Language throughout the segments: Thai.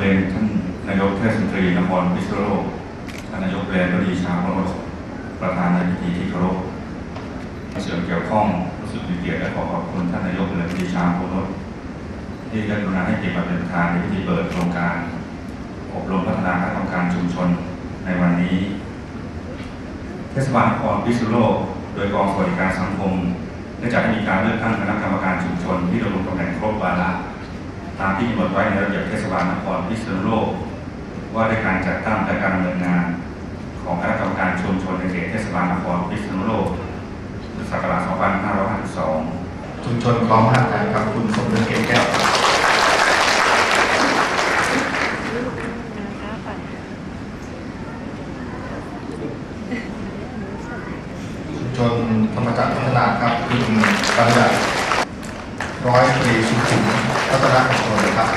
เรียนท่านนายกเทศมนตรีนครพิษณุโลกท่านนายกเรียนก็ดีชาพรสประธานในพิธีที่เคารพส่วนเกี่ยวข้องรู้สึกมีเกียรติและขอขอบคุณท่านนายกเรียนก็ดีชาพรสที่ได้กรุณาให้เกียรติมาเป็นประธานในพิธีเปิดโครงการ อบรมพัฒนาคณะกรรมการชุมชนในวันนี้ เทศบาลนครพิษณุโลกโดยกองสวัสดิการสังคมได้จัดให้มีการเลือกตั้งคณะกรรมการชุมชนที่ดำรงตำแหน่งครบวาระ ตามที่กำหนดไว้ในระเบียบเทศบาลนครพิษณุโลก ว่าด้วยการจัดตั้งและการดำเนินงาน ของคณะกรรมการชุมชนในเขตเทศบาลนครพิษณุโลกพุทธศักราช2552ชุมชนคลองมหาดไทยครับคุณสมนึกเกตแก้วครับชุมชนธรรมจักรพัฒนาครับคุณบัญญัติร้อยตรีสุขุม รัตนมงคลครับ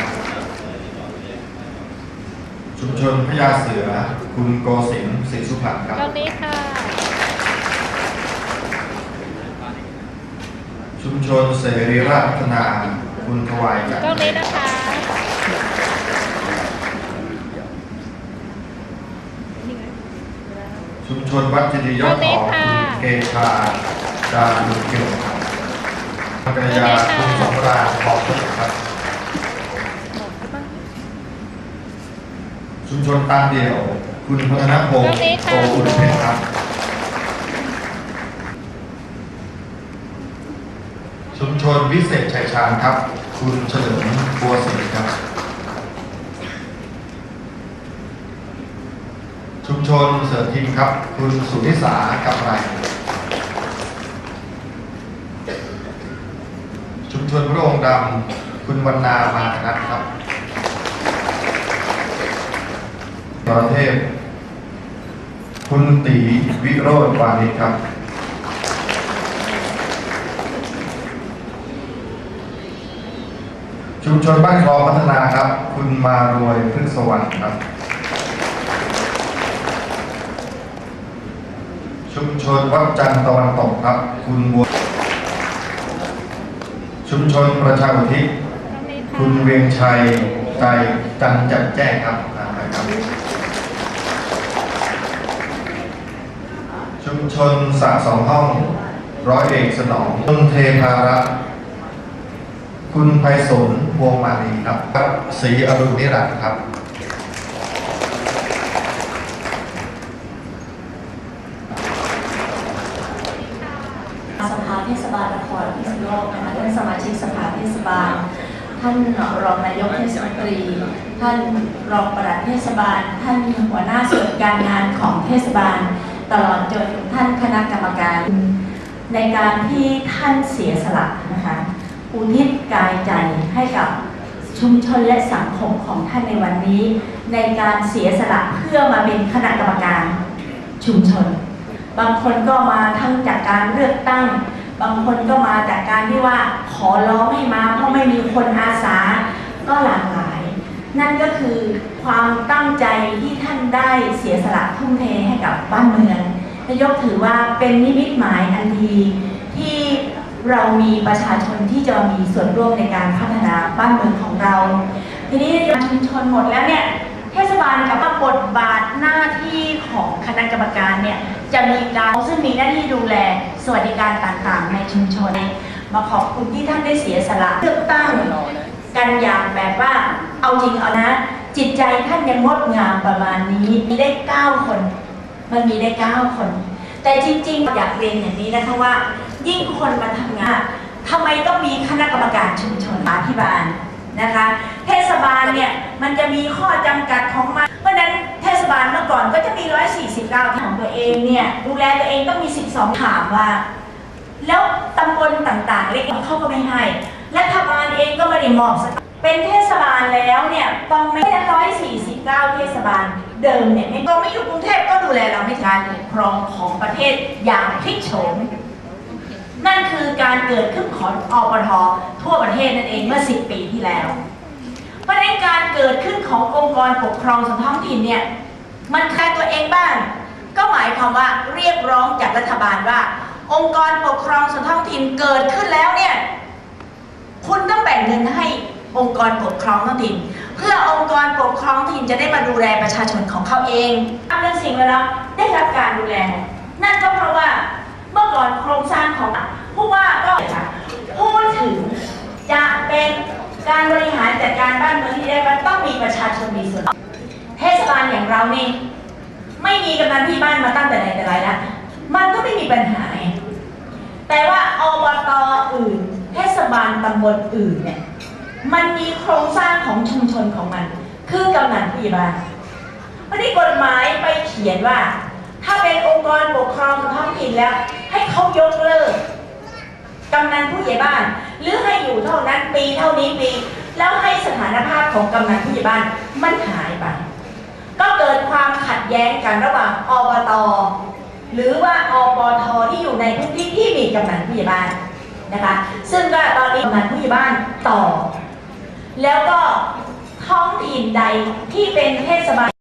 ชุมชนพญาเสือ คุณโกศินทร์ศรีสุพรรณครับ ตรงนี้ค่ะ ชุมชนเสรีราชพัฒนา คุณถวายจันทตรงนี้ร์นะคะ ชุมชนวัดเจดีย์ยอดทองคุณเกชาดาลุเกียวครับ ภรรยาคุณสมราขอบคุณครับ ชุมชนตามเดี่ยว คุณพัฒนพงศ์โตอุ่นเพชรครับ ชุมชนวิเศษชัยชาญครับ คุณเฉลิมบัวศรีครับ ชุมชนเสริมทิมครับ คุณสุนิสากำไร ชุมชนพระองค์ดำคุณวรรณามาธนัทครับประเทศคุณตีวิโรธวานิชครับ ชุมชนบ้านคลองพัฒนาครับ คุณมารวยพฤกษสวรรค์ครับ ชุมชนวัดจันทร์ตะวันตกครับ คุณบัว ชุมชนประชาอุทิศตรงนี้ค่ะคุณเวียงชัยใจจันจัดแจ้งครับอ่าไปครับชุมชนสระสองห้อง ร้อยเอกสนองคุณเทพารัตน์คุณไพศาลพวงมาลีครับครับศรีอรุณนิรันดร์ครับ สภาเทศบาลนครพิษณุโลกนะคะท่านสมาชิกสภาเทศบาล ท่านรองนายกเทศมนตรี ท่านรองปลัดเทศบาล ท่านหัวหน้าส่วนการงานของเทศบาล ตลอดจนท่านคณะกรรมการ ในการที่ท่านเสียสละนะคะอุทิศกายใจให้กับชุมชนและสังคมของท่านในวันนี้ ในการเสียสละเพื่อมาเป็นคณะกรรมการชุมชน บางคนก็มาทั้งจากการเลือกตั้ง บางคนก็มาจากการที่ว่าขอร้องให้มาเพราะไม่มีคนอาสาก็หลากหลาย นั่นก็คือความตั้งใจที่ท่านได้เสียสละทุ่มเทให้กับบ้านเมืองนายกถือว่าเป็นนิมิตหมายอันดีที่เรามีประชาชนที่จะมีส่วนร่วมในการพัฒนาบ้านเมืองของเรา ทีนี้ชุมชนหมดแล้วเนี่ยเทศบาลกับบทบาทหน้าที่ของคณะกรรมการเนี่ย จะมีการซึ่งมีหน้าที่ดูแลสวัสดิการต่างๆ ในชุมชน มาขอบคุณที่ท่านได้เสียสละเลือกตั้งกันอย่างแบบว่าเอาจริงเอานะ จิตใจท่านยังงดงามประมาณนี้มีได้เก้าคน มันมีได้เก้าคน แต่จริงๆ อยากเรียนอย่างนี้นะคะว่า ยิ่งคนมาทำงานทำไมต้องมีคณะกรรมการชุมชนอธิบาลนะคะ เทศบาลเนี่ย มันจะมีข้อจำกัดของมัน องตัวเองเนี่ยดูแลตัวเองต้องมี 12 ถามว่า แล้วตำบลต่างๆ เล็กเขาก็ไม่ให้รัฐบาลเองก็ไม่ได้มอบสตางค์เป็นเทศบาลแล้วเนี่ยต้องไม่ได้ร้อยสี่สิบเก้าเทศบาลเดิมเนี่ยไม่ก็ไม่อยู่กรุงเทพก็ดูแลเราไม่การปกครองของประเทศอย่างพลิกโฉมนั่นคือการเกิดขึ้นของอปททั่วประเทศนั่นเองเมื่อ 10 ปีที่แล้ว เพราะฉะนั้นการเกิดขึ้นขององค์กรปกครองส่วนท้องถิ่นเนี่ย มันใครตัวเองบ้าง ก็หมายความว่าเรียกร้องจากรัฐบาลว่า องค์กรปกครองส่วนท้องถิ่นเกิดขึ้นแล้วเนี่ยคุณต้องแบ่งเงินให้องค์กรปกครองท้องถิ่น เพื่อองค์กรปกครองถิ่นจะได้มาดูแลประชาชนของเขาเองเรื่องสิ่งแวดล้อมได้รับการดูแล นั่นก็เพราะว่าเมื่อก่อนโครงสร้างของผู้ว่าก็พูดถึงจะเป็นการบริหารจัดการบ้านเมืองที่ได้มันต้องมีประชาชนมีส่วนเทศบาลอย่างเรานี่ ไม่มีกำนันที่บ้านมาตั้งแต่ไหนแต่ไรแล้วมันก็ไม่มีปัญหาแต่ว่าอบตอื่น เทศบาลตำบลอื่นเนี่ยมันมีโครงสร้างของชุมชนของมัน คือกำนันผู้ใหญ่บ้านไม่ได้กฎหมายไปเขียนว่า ถ้าเป็นองค์กรปกครองท้องถิ่นแล้ว ให้เขายกเลิกกำนันผู้ใหญ่บ้าน หรือให้อยู่เท่านั้นปีเท่านี้ปี แล้วให้สถานภาพของกำนันผู้ใหญ่บ้านมันหายไป ก็เกิดความขัดแย้งกันระหว่างอบต หรือว่าอบทที่อยู่ในพื้นที่ที่มีกำนันผู้ใหญ่บ้านนะคะซึ่งก็ตอนนี้กำนันผู้ใหญ่บ้านต่อ แล้วก็ท้องถิ่นใดที่เป็นเทศบาล